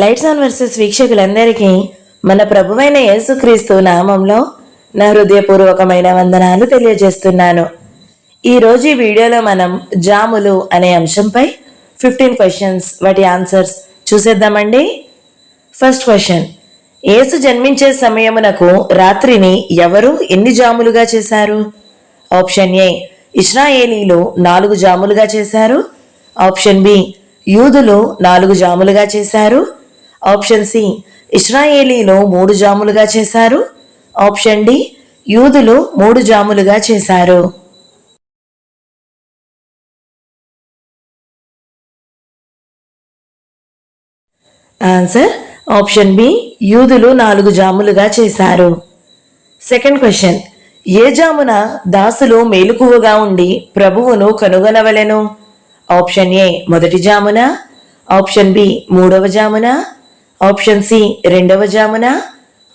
Lights on versus వీక్షకులందరికీ మన ప్రభువైన యేసుక్రీస్తు నామంలో నా హృదయపూర్వకమైన వందనాలు తెలియజేస్తున్నాను. ఈరోజు ఈ వీడియోలో మనం జాములు అనే అంశంపై ఫిఫ్టీన్ క్వశ్చన్స్ వాటి ఆన్సర్స్ చూసేద్దామండి. ఫస్ట్ క్వశ్చన్ యేసు జన్మించే సమయమునకు రాత్రిని ఎవరు ఎన్ని జాములుగా చేశారు? ఆప్షన్ ఏ ఇస్రాయేలీలు నాలుగు జాములుగా చేశారు. ఆప్షన్ బి యూదులు నాలుగు జాములుగా చేశారు. ఆప్షన్ సి ఇస్రాయేలీలు మూడు జాములుగా చేశారు. ఆప్షన్ డి యూదులు మూడు జాములుగా చేశారు. ఆన్సర్ ఆప్షన్ బి యూదులు నాలుగు జాములుగా చేశారు. సెకండ్ క్వశ్చన్ ఏ జామున దాసులు మేలుకువగా ఉండి ప్రభువును కనుగొనవలెను? ఆప్షన్ ఏ మొదటి జామున. ఆప్షన్ బి మూడవ జామున. ఆప్షన్ సి రెండవ జామున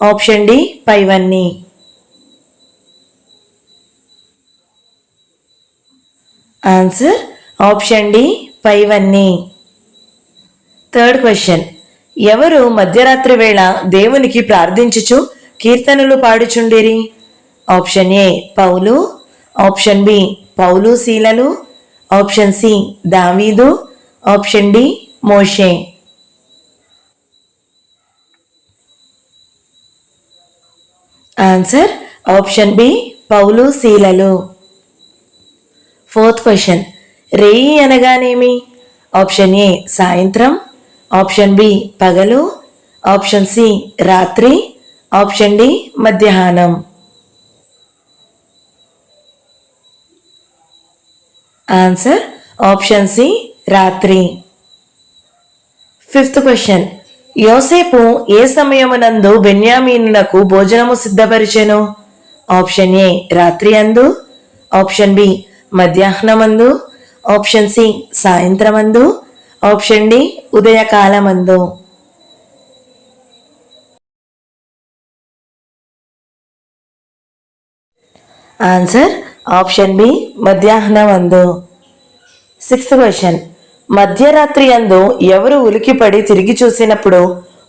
ఆప్షన్ డి పైవన్నీ. ఆన్సర్ ఆప్షన్ డి పైవన్నీ. Third question. ఎవరు మధ్యరాత్రి వేళ దేవునికి ప్రార్థించుచు కీర్తనలు పాడుచుండిరి? ఆప్షన్ ఏ పౌలు ఆప్షన్ బి పౌలు శీలలు ఆప్షన్ సి దావీదు ఆప్షన్ డి మోషే. ఆన్సర్ ఆప్షన్ బి పౌలు శీలలు. ఫోర్త్ క్వశ్చన్ రేయి అనగానేమి? ఆప్షన్ ఏ సాయంత్రం. ఆప్షన్ బి పగలు. ఆప్షన్ సి రాత్రి. ఆప్షన్ డి మధ్యాహ్నం. ఆన్సర్ ఆప్షన్ సి రాత్రి. ఫిఫ్త్ క్వశ్చన్ యోసేపు ఏ సమయమునందు బెన్యామీనునకు భోజనము సిద్ధపరిచెను? ఆప్షన్ ఏ రాత్రి అందు. ఆప్షన్ బి మధ్యాహ్నమందు. ఆప్షన్ సి సాయంత్రమందు. ఆప్షన్ డి ఉదయకాలమందు. Answer option B మధ్యాహ్నమందు. Sixth question. మధ్యరాత్రి అందు ఎవరు ఉలికిపడి తిరిగి చూసినప్పుడు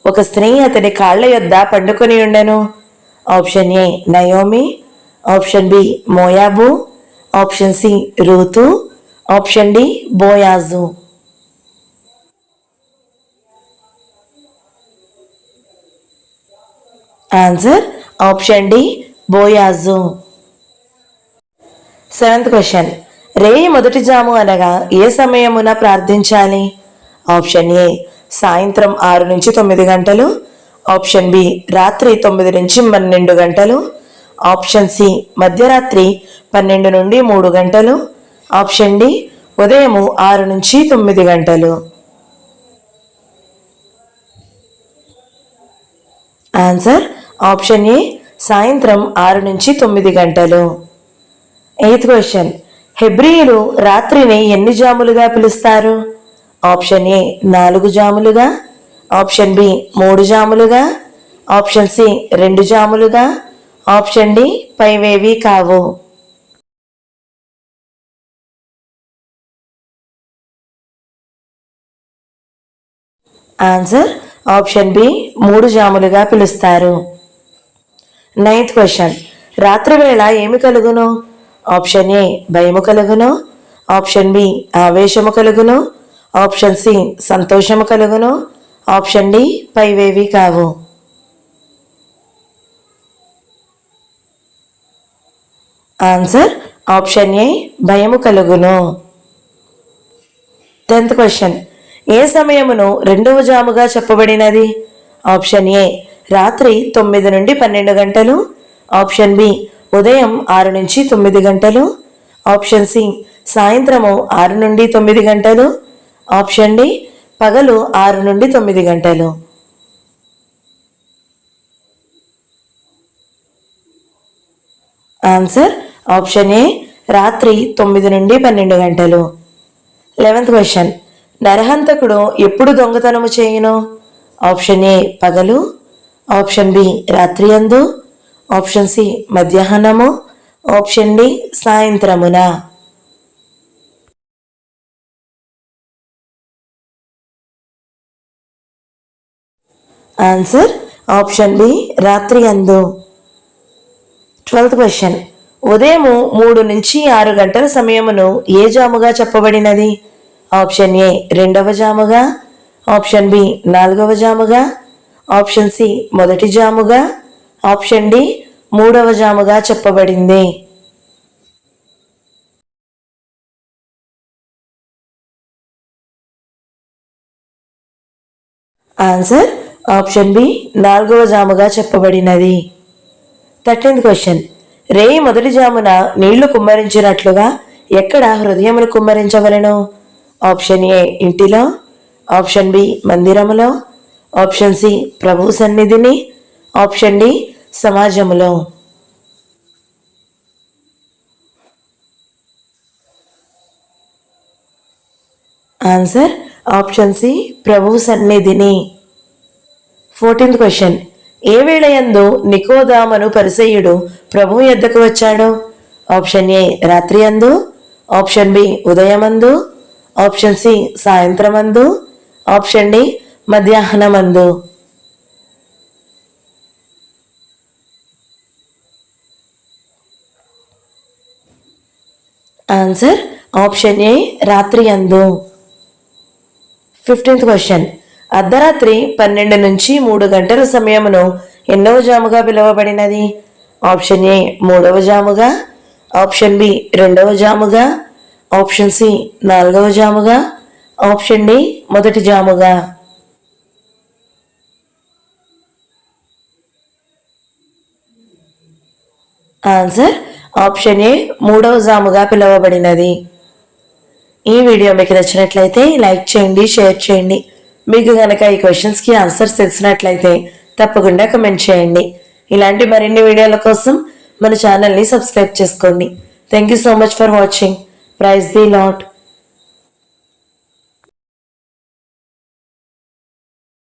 ఒక స్త్రీ అతని కాళ్ళ యొద్ద పండుకొని ఉండెను. ఆప్షన్ ఏ నయోమి ఆప్షన్ బి మోయాబు ఆప్షన్ సి రూతు ఆప్షన్ డి బోయాజు. Answer option D బోయాజు. Seventh question. రేయి మొదటి జాము అనగా ఏ సమయమున ప్రార్థించాలి? ఆప్షన్ ఏ సాయంత్రం ఆరు నుంచి తొమ్మిది గంటలు. ఆప్షన్ బి రాత్రి తొమ్మిది నుంచి పన్నెండు గంటలు. ఆప్షన్ సి మధ్యరాత్రి పన్నెండు నుండి మూడు గంటలు. ఆప్షన్ డి ఉదయము ఆరు నుంచి తొమ్మిది గంటలు. ఆన్సర్ ఆప్షన్ ఏ సాయంత్రం ఆరు నుంచి తొమ్మిది గంటలు. ఎయిత్ క్వశ్చన్ హెబ్రియులు రాత్రిని ఎన్ని జాములుగా పిలుస్తారు? ఆప్షన్ ఏ నాలుగు జాములుగా ఆప్షన్ బి మూడు జాములుగా ఆప్షన్ సి రెండు జాములుగా ఆప్షన్ డి పైవేవి కావు. ఆన్సర్ ఆప్షన్ బి మూడు జాములుగా పిలుస్తారు. Ninth question. రాత్రి వేళ ఏమి కలుగును? ఆప్షన్ ఏ భయము కలుగును. ఆప్షన్ బి ఆవేశము కలుగును. ఆప్షన్ సి సంతోషము కలుగును. ఆప్షన్ డి పైవేవి కావు. ఆన్సర్ ఆప్షన్ ఏ భయము కలుగును. Tenth question. ఏ సమయమును రెండవ జాముగా చెప్పబడినది? ఆప్షన్ ఏ రాత్రి తొమ్మిది నుండి పన్నెండు గంటలు. ఆప్షన్ బి ఉదయం ఆరు నుంచి తొమ్మిది గంటలు. ఆప్షన్ సి సాయంత్రము ఆరు నుండి తొమ్మిది గంటలు. ఆప్షన్ డి పగలు ఆరు నుండి తొమ్మిది గంటలు. ఆన్సర్ ఆప్షన్ ఏ రాత్రి తొమ్మిది నుండి పన్నెండు గంటలు. లెవెంత్ క్వశ్చన్ నరహంతకుడు ఎప్పుడు దొంగతనము చేయను? ఆప్షన్ ఏ పగలు. ఆప్షన్ బి రాత్రి అందు ఆప్షన్ సి మధ్యాహ్నము. ఆప్షన్ డి సాయంత్రమున. ఆన్సర్ ఆప్షన్ బి రాత్రి అందు. Twelfth question. ఉదయము మూడు నుంచి ఆరు గంటల సమయమును ఏ జాముగా చెప్పబడినది? ఆప్షన్ ఏ రెండవ జాముగా. ఆప్షన్ బి నాలుగవ జాముగా. ఆప్షన్ సి మొదటి జాముగా. ఆప్షన్ డి మూడవ జాముగా చెప్పబడింది. ఆన్సర్ ఆప్షన్ బి నాలుగవ జాముగా చెప్పబడినది. Thirteenth question. రేయి మొదటి జామున నీళ్ళు కుమ్మరించినట్లుగా ఎక్కడ హృదయమును కుమ్మరించవలను? ఆప్షన్ ఏ ఇంటిలో ఆప్షన్ బి మందిరములో ఆప్షన్ సి ప్రభు సన్నిధిని ఆప్షన్ డి సమాజములో. ఆన్సర్ ఆప్షన్ సి ప్రభు సన్నిధిని. Fourteenth question. ఏ వేళయందు నికోదామను పరిసయుడు ప్రభు ఎద్దకు వచ్చాడు? ఆప్షన్ ఏ రాత్రి అందు. ఆప్షన్ బి ఉదయమందు. ఆప్షన్ సి సాయంత్రమందు. ఆప్షన్ డి మధ్యాహ్నమందు. ఆన్సర్ ఆప్షన్ ఏ రాత్రి అందు. ఫిఫ్టీన్త్ క్వశ్చన్ అర్ధరాత్రి పన్నెండు నుంచి మూడు గంటల సమయమును ఎన్నవ జాముగా పిలువబడినది? ఆప్షన్ ఏ మూడవ జాముగా. ఆప్షన్ బి రెండవ జాముగా. ఆప్షన్ సి నాలుగవ జాముగా. ఆప్షన్ డి మొదటి జాముగా. ఆన్సర్ ఆప్షన్ ఏ మూడవ జాముగా పిలువబడినది. ఈ వీడియో మీకు నచ్చినట్లయితే లైక్ చేయండి షేర్ చేయండి. మీకు కనుక ఈ క్వశ్చన్స్కి ఆన్సర్స్ తెలిసినట్లయితే తప్పకుండా కమెంట్ చేయండి. ఇలాంటి మరిన్ని వీడియోల కోసం మన ఛానల్ని సబ్స్క్రైబ్ చేసుకోండి. Thank you so much for watching praise the Lord